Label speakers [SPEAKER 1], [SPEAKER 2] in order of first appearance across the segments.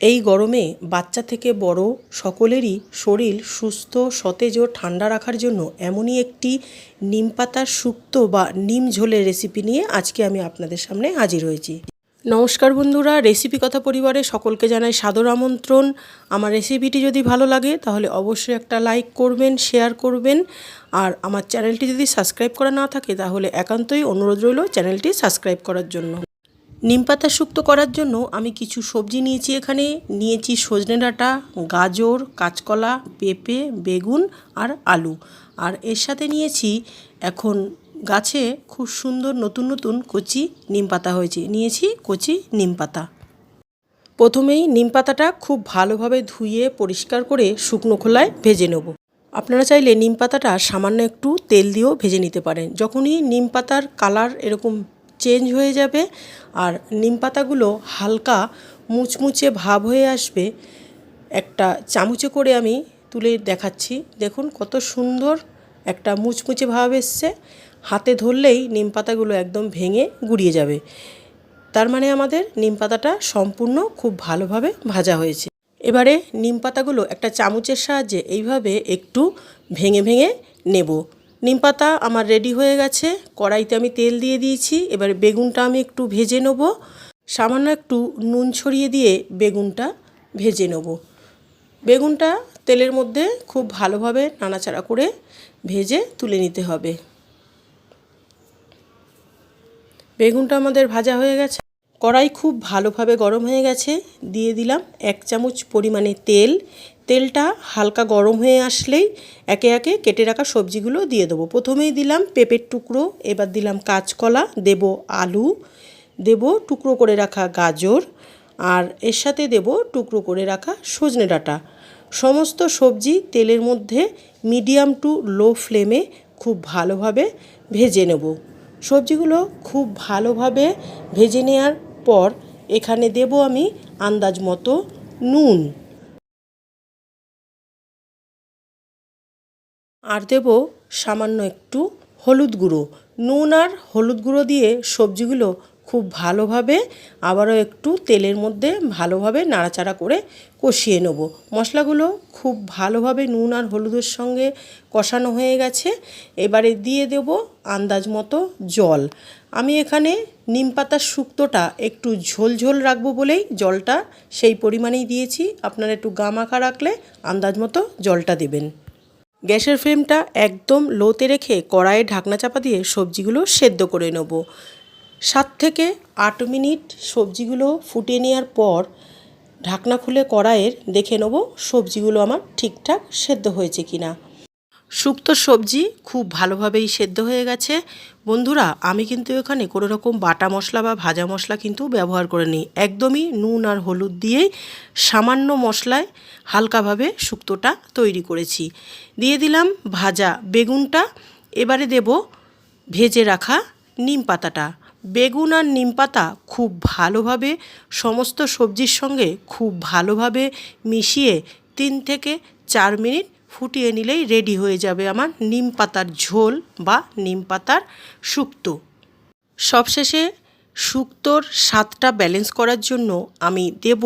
[SPEAKER 1] এই গরমে বাচ্চা থেকে বড় সকলেরই শরীর সুস্থ, সতেজ ও ঠান্ডা রাখার জন্য এমনই একটি নিম পাতার শুক্তো বা নিম ঝোলের রেসিপি নিয়ে আজকে আমি আপনাদের সামনে হাজির হয়েছি। নমস্কার বন্ধুরা রেসিপি কথা পরিবারে সকলকে জানাই সাদর আমন্ত্রণ। আমার রেসিপিটি যদি ভালো লাগে, তাহলে অবশ্যই একটা লাইক করবেন শেয়ার করবেন। আর আমার চ্যানেলটি যদি সাবস্ক্রাইব করা না থাকে, তাহলে একান্তই অনুরোধ রইল চ্যানেলটি সাবস্ক্রাইব করার জন্য। নিম পাতা শুক্তো করার জন্য আমি কিছু সবজি নিয়েছি এখানে। নিয়েছি সজনে ডাঁটা, গাজর, কাঁচকলা, পেঁপে, বেগুন আর আলু। আর এর সাথে নিয়েছি এখন গাছে খুব সুন্দর নতুন নতুন কচি নিম পাতা হয়েছে। নিয়েছি কচি নিম পাতা প্রথমেই নিম পাতাটা খুব ভালোভাবে ধুয়ে পরিষ্কার করে শুকনো খোলায় ভেজে নেব। আপনারা চাইলে নিম পাতাটা সামান্য একটু তেল দিয়েও ভেজে নিতে পারেন। যখনই নিম পাতার কালার এরকম চেঞ্জ হয়ে যাবে আর নিম পাতাগুলো হালকা মুচমুচে ভাব হয়ে আসবে। একটা চামচে করে আমি তুলে দেখাচ্ছি। দেখুন কত সুন্দর একটা মুচমুচে ভাব এসছে। হাতে ধরলেই নিম পাতাগুলো একদম ভেঙে গুড়িয়ে যাবে। তার মানে আমাদের নিম পাতাটা সম্পূর্ণ খুব ভালোভাবে ভাজা হয়েছে। এবারে নিম পাতাগুলো একটা চামচের সাহায্যে এইভাবে একটু ভেঙে ভেঙে নেব। নিম পাতা আমার রেডি হয়ে গেছে। কড়াইতে আমি তেল দিয়ে দিয়েছি। এবার বেগুনটা আমি একটু ভেজে নেব। সামান্য একটু নুন ছড়িয়ে দিয়ে বেগুনটা ভেজে নেব। বেগুনটা তেলের মধ্যে খুব ভালোভাবে নাড়াচাড়া করে ভেজে তুলে নিতে হবে। বেগুনটা আমাদের ভাজা হয়ে গেছে। কড়াই খুব ভালোভাবে গরম হয়ে গেছে। দিয়ে দিলাম এক চামচ পরিমাণে তেল। তেলটা হালকা গরম হয়ে আসলেই একে একে কেটে রাখা সবজিগুলো দিয়ে দেবো। প্রথমেই দিলাম পেঁপের টুকরো, এবার দিলাম কাঁচকলা, দেব আলু, দেব টুকরো করে রাখা গাজর, আর এর সাথে দেব টুকরো করে রাখা সজনে ডাঁটা। সমস্ত সবজি তেলের মধ্যে মিডিয়াম টু লো ফ্লেমে খুব ভালোভাবে ভেজে নেব। সবজিগুলো খুব ভালোভাবে ভেজে নেওয়ার পর এখানে দেব আমি আন্দাজ মতো নুন। আর দেব সামান্য একটু হলুদ গুঁড়ো। নুন আর হলুদ গুঁড়ো দিয়ে সবজিগুলো খুব ভালোভাবে, আবারও একটু তেলের মধ্যে ভালোভাবে নাড়াচাড়া করে কষিয়ে নেব। মশলাগুলো খুব ভালোভাবে নুন আর হলুদের সঙ্গে কষানো হয়ে গেছে। এবারে দিয়ে দেব আন্দাজ মতো জল। আমি এখানে নিম পাতার শুক্তোটা একটু ঝোল ঝোল রাখব বলেই জলটা সেই পরিমাণেই দিয়েছি। আপনারা একটু গামাখা রাখলে আন্দাজ মতো জলটা দেবেন। গ্যাসের ফ্লেমটা একদম লোতে রেখে কড়াইয়ে ঢাকনা চাপা দিয়ে সবজিগুলো সেদ্ধ করে নেব। সাত থেকে আট মিনিট সবজিগুলো ফুটিয়ে নেওয়ার পর ঢাকনা খুলে কড়াইয়ের দেখে নেব সবজিগুলো আমার ঠিকঠাক সেদ্ধ হয়েছে কি না শুক্তো সবজি খুব ভালোভাবেই সেদ্ধ হয়ে গেছে। বন্ধুরা, আমি কিন্তু এখানে কোনো রকম বাটা মশলা বা ভাজা মশলা কিন্তু ব্যবহার করে নিই একদমই নুন আর হলুদ দিয়েই সামান্য মশলায় হালকাভাবে শুক্তোটা তৈরি করেছি। দিয়ে দিলাম ভাজা বেগুনটা। এবারে দেব ভেজে রাখা নিম পাতাটা। বেগুন আর নিম পাতা খুব ভালোভাবে সমস্ত সবজির সঙ্গে খুব ভালোভাবে মিশিয়ে তিন থেকে চার মিনিট ফুটিয়ে নিলেই রেডি হয়ে যাবে আমার নিম পাতার ঝোল বা নিম পাতার শুক্তো। সবশেষে শুক্তোর স্বাদটা ব্যালেন্স করার জন্য আমি দেব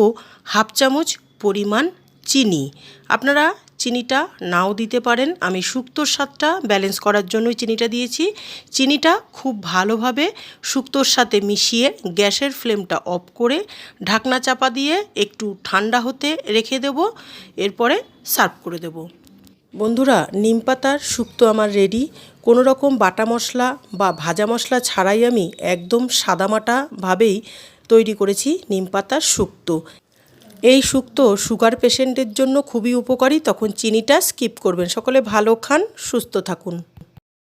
[SPEAKER 1] হাফ চামচ পরিমাণ চিনি। আপনারা চিনিটা নাও দিতে পারেন। আমি শুক্তোর স্বাদটা ব্যালেন্স করার জন্যই চিনিটা দিয়েছি। চিনিটা খুব ভালোভাবে শুক্তোর সাথে মিশিয়ে গ্যাসের ফ্লেমটা অফ করে ঢাকনা চাপা দিয়ে একটু ঠান্ডা হতে রেখে দেব। এরপরে সার্ভ করে দেব। বন্ধুরা, নিম পাতার শুক্তো আমার রেডি কোনো রকম বাটা মশলা বা ভাজা মশলা ছাড়াই আমি একদম সাদামাটাভাবেই তৈরি করেছি নিম পাতার শুক্তো এই শুক্তো সুগার পেশেন্টের জন্য খুবই উপকারী, তখন চিনিটা স্কিপ করবেন। সকলে ভালো খান, সুস্থ থাকুন।